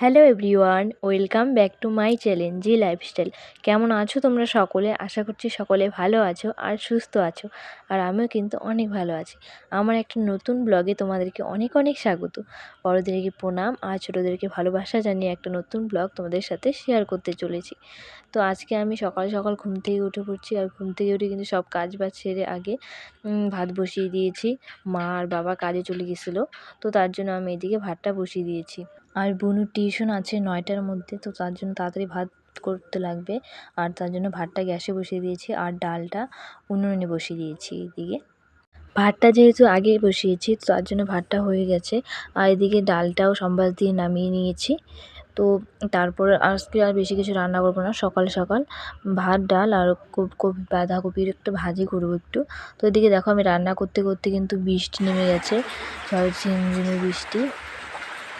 Hello everyone welcome back to my channel G lifestyle কেমন আছো তোমরা সকলে? আশা করছি সকলে ভালো আছো আর সুস্থ আছো। আর আমিও কিন্তু অনেক ভালো আছি। আমার একটা নতুন ব্লগে তোমাদেরকে অনেক অনেক স্বাগত। বড়োদেরকে প্রণাম আর ছোটোদেরকে ভালোবাসা জানিয়ে একটা নতুন ব্লগ তোমাদের সাথে শেয়ার করতে চলেছি। তো আজকে আমি সকাল সকাল ঘুম থেকে উঠে পড়ছি আর ঘুম থেকে উঠে কিন্তু সব কাজ বাজ সেরে আগে ভাত বসিয়ে দিয়েছি। মা আর বাবা কাজে চলে গেছিল। তো তার জন্য আমি এদিকে ভাতটা বসিয়ে দিয়েছি। আর বুনুর টিউশন আছে নয়টার মধ্যে, তো তার জন্য তাড়াতাড়ি ভাত করতে লাগবে। আর তার জন্য ভাতটা গ্যাসে বসিয়ে দিয়েছি আর ডালটা উনুনে বসিয়ে দিয়েছি এদিকে। ভাতটা যেহেতু আগে বসিয়েছি, তো তার জন্য ভাতটা হয়ে গেছে। আর এদিকে ডালটাও সম্বাস দিয়ে নামিয়ে নিয়েছি। তো তারপর আজকে আর বেশি কিছু রান্না করব না, সকাল সকাল ভাত, ডাল আর কপি, বাঁধাকপির একটু ভাজি করব একটু। তো এদিকে দেখো আমি রান্না করতে করতে কিন্তু বৃষ্টি নেমে গেছে, ঝড় ঝিমঝিমে বৃষ্টি।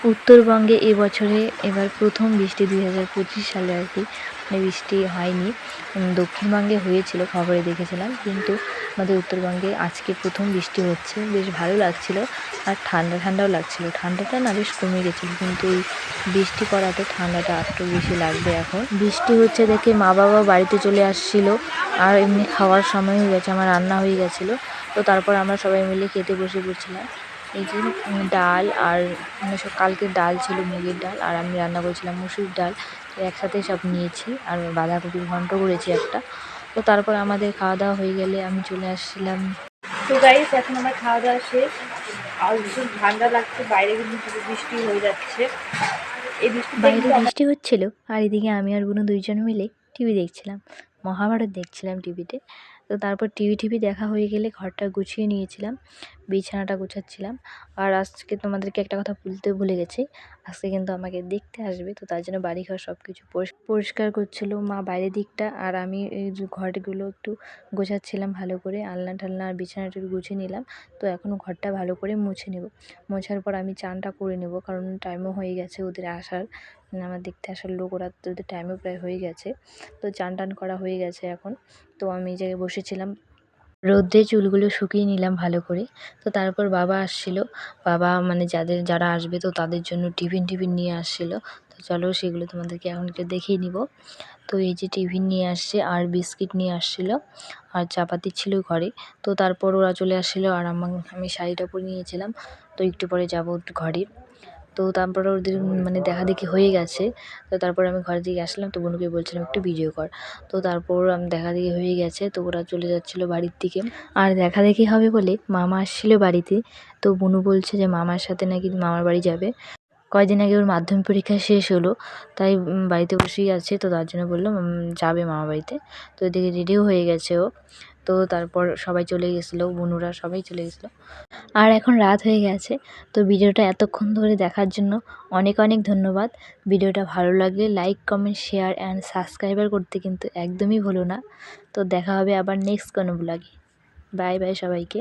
উত্তরবঙ্গে এবছরে এবার প্রথম বৃষ্টি দুই হাজার পঁচিশ সালে আর কি মানে বৃষ্টি হয়নি। দক্ষিণবঙ্গে হয়েছিল, খবরে দেখেছিলাম। কিন্তু আমাদের উত্তরবঙ্গে আজকে প্রথম বৃষ্টি হচ্ছে। বেশ ভালো লাগছিল আর ঠান্ডা, ঠান্ডাও লাগছিল। ঠান্ডাটা না বেশ কমে গেছিল, কিন্তু এই বৃষ্টি পড়াতে ঠান্ডাটা একটু বেশি লাগবে এখন। বৃষ্টি হচ্ছে দেখে মা বাবা বাড়িতে চলে আসছিল আর এমনি খাওয়ার সময় হয়ে গেছে, আমার রান্না হয়ে গেছিল। তো তারপর আমরা সবাই মিলে খেতে বসে পড়ছিলাম। এই যে ডাল আর মানে সব কালকে ডাল ছিল মুগের ডাল আর আমি রান্না করেছিলাম মুসুর ডাল। একসাথে সব নিয়েছি আর বাঁধাকপির ঘন্ট করেছি একটা। তো তারপর আমাদের খাওয়া দাওয়া হয়ে গেলে আমি চলে আসছিলাম। তো গাইস এখন আমার খাওয়া দাওয়া শেষ। আর ভীষণ ঠান্ডা লাগছে বাইরে কিন্তু বৃষ্টি হয়ে যাচ্ছে। এই বৃষ্টি বাইরে বৃষ্টি হচ্ছিল আর এদিকে আমি আর বোনু দুইজন মিলে টিভি দেখছিলাম মহাভারত দেখছিলাম টিভিতে। তো তারপর টিভি টিভি দেখা হয়ে গেলে ঘরটা গুছিয়ে নিয়েছিলাম। বিছানাটা গোছাচ্ছিলাম। আর আজকে তোমাদেরকে একটা কথা বলতে ভুলে গেছি। আজকে কিন্তু আমাকে দেখতে আসবে, তো তার জন্য বাড়িঘর সব কিছু পরিষ্কার করছিল মা বাইরের দিকটা। আর আমি এই ঘরগুলো একটু গোছাচ্ছিলাম ভালো করে, আলনা টালনা আর বিছানাটা একটু গুছিয়ে নিলাম। তো এখনও ঘরটা ভালো করে মুছে নেব। মোছার পর আমি চানটা করে নেব, কারণ টাইমও হয়ে গেছে ওদের আসার। আমার দেখতে আসার লোক, ওরা তো ওদের টাইমও প্রায় হয়ে গেছে। তো চান টান করা হয়ে গেছে এখন। তো আমি এই জায়গায় বসেছিলাম। রোদ্রে চুলগুলো শুকিয়ে নিলাম ভালো করে। তো তারপর বাবা আসছিল। বাবা মানে যাদের, যারা আসবে তো তাদের জন্য টিফিন টিফিন নিয়ে আসছিল। তো চলো সেগুলো তোমাদেরকে এখন একটু দেখিয়ে নিব। তো এই যে টিফিন নিয়ে আসছে আর বিস্কিট নিয়ে আসছিল। আর চাপাতি ছিল ঘরে। তো তারপর ওরা চলে আসছিল আর আমার আমি শাড়িটা পরে নিয়েছিলাম। তো একটু পরে যাব ঘরে। তো তারপরে ওদের মানে দেখা দেখি হয়ে গেছে। তো তারপর আমি ঘরের দিকে আসলাম, তো বোনকে বলছিলাম একটু ভিডিও কর। তো তারপর আমি দেখা দেখি হয়ে গেছে, তো ওরা চলে যাচ্ছিল বাড়ির দিকে। আর দেখা দেখি হবে বলে মামা আসছিল বাড়িতে। তো বনু বলছে যে মামার সাথে নাকি মামার বাড়ি যাবে। কয়দিন আগে ওর মাধ্যমিক পরীক্ষা শেষ হলো, তাই বাড়িতে বসেই আছে। তো তার জন্য বলল যাবে মামা বাড়িতে। তো এদিকে রেডিও হয়ে গেছে ও। তো তারপর সবাই চলে গেছিল, বোনুরা সবাই চলে গেছিল। আর এখন রাত হয়ে গেছে, তো ভিডিওটা এতক্ষণ ধরে দেখার জন্য অনেক অনেক ধন্যবাদ। ভিডিওটা ভালো লাগলে like comment share and subscriber করতে কিন্তু একদমই ভুলো না। তো দেখা হবে আবার নেক্সট কোনো ব্লগে বাই বাই সবাইকে।